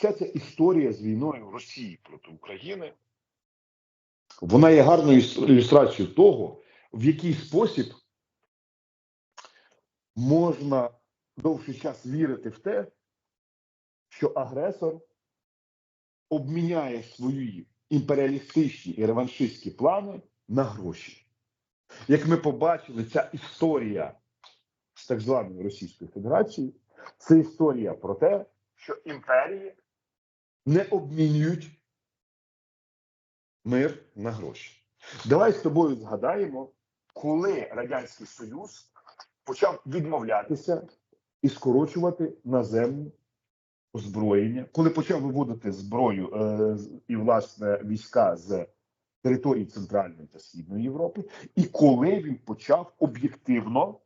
вся ця історія з війною Росії проти України, вона є гарною ілюстрацією того, в який спосіб можна довший час вірити в те, що агресор обміняє свої імперіалістичні і реваншистські плани на гроші. Як ми побачили, ця історія з так званою Російською Федерацією це історія про те, що імперії не обмінюють мир на гроші. Давай з тобою згадаємо, коли Радянський Союз почав відмовлятися і скорочувати наземне озброєння, коли почав виводити зброю е, і власне війська з території Центральної та Східної Європи, і коли він почав об'єктивно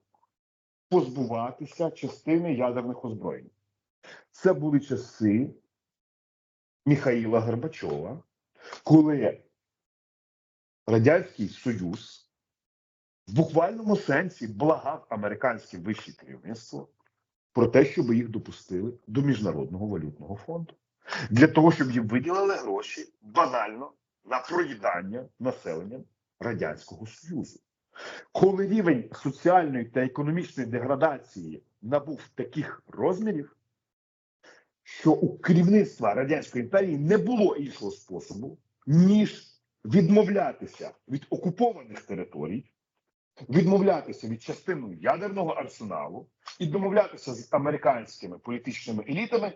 позбуватися частини ядерних озброєнь. Це були часи Міхаїла Горбачова, коли Радянський Союз в буквальному сенсі благав американське вище керівництво про те, щоб їх допустили до Міжнародного валютного фонду. Для того, щоб їм виділили гроші банально на проїдання населенням Радянського Союзу. Коли рівень соціальної та економічної деградації набув таких розмірів, що у керівництва Радянської імперії не було іншого способу, ніж відмовлятися від окупованих територій, відмовлятися від частини ядерного арсеналу і домовлятися з американськими політичними елітами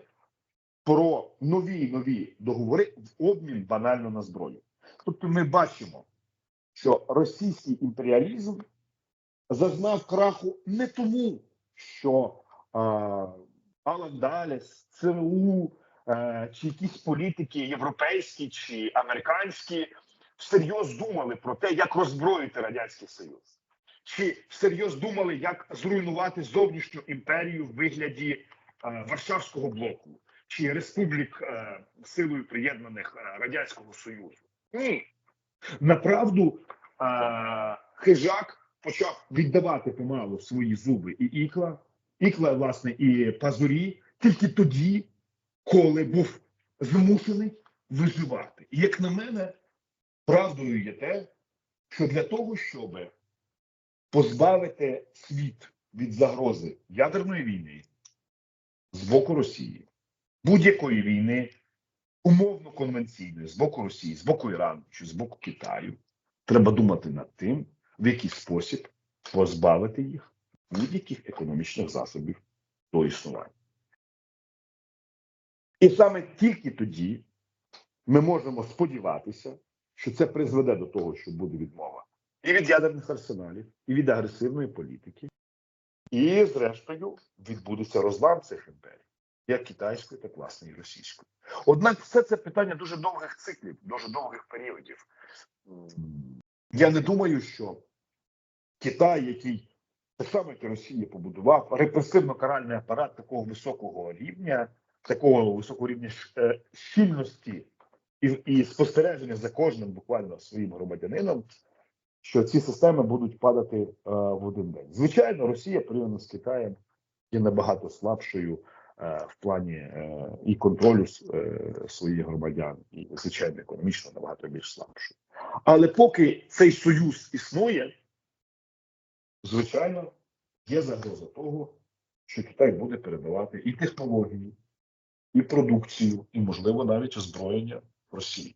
про нові нові договори в обмін банально на зброю. Тобто ми бачимо, що російський імперіалізм зазнав краху не тому, що Алан Далес, ЦРУ е, чи якісь політики європейські чи американські всерйоз думали про те, як роззброїти Радянський Союз, чи всерйоз думали, як зруйнувати зовнішню імперію в вигляді е, Варшавського блоку чи республік е, силою приєднаних е, Радянського Союзу. Ні. Направду е, хижак почав віддавати помалу свої зуби і ікла, ікла, власне, і пазурі тільки тоді, коли був змушений виживати. І як на мене, правдою є те, що для того, щоб позбавити світ від загрози ядерної війни з боку Росії, будь-якої війни, умовно конвенційної з боку Росії, з боку Ірану чи з боку Китаю, треба думати над тим, в який спосіб позбавити їх будь-яких економічних засобів до існування. І саме тільки тоді ми можемо сподіватися, що це призведе до того, що буде відмова і від ядерних арсеналів, і від агресивної політики, і, зрештою, відбудеться розлам цих імперій, як китайської, так власне і російської. Однак, все це питання дуже довгих циклів, дуже довгих періодів. Я не думаю, що Китай, який так само, Росія, побудував репресивно-каральний апарат такого високого рівня, такого високого рівня е, щільності і, і спостереження за кожним буквально своїм громадянином, що ці системи будуть падати е, в один день. Звичайно, Росія порівняно з Китаєм є набагато слабшою е, в плані е, і контролю е, своїх громадян, і звичайно економічно набагато більш слабшою. Але поки цей союз існує, звичайно, є загроза того, що Китай буде передавати і технології, і продукцію, і, можливо, навіть озброєння Росії.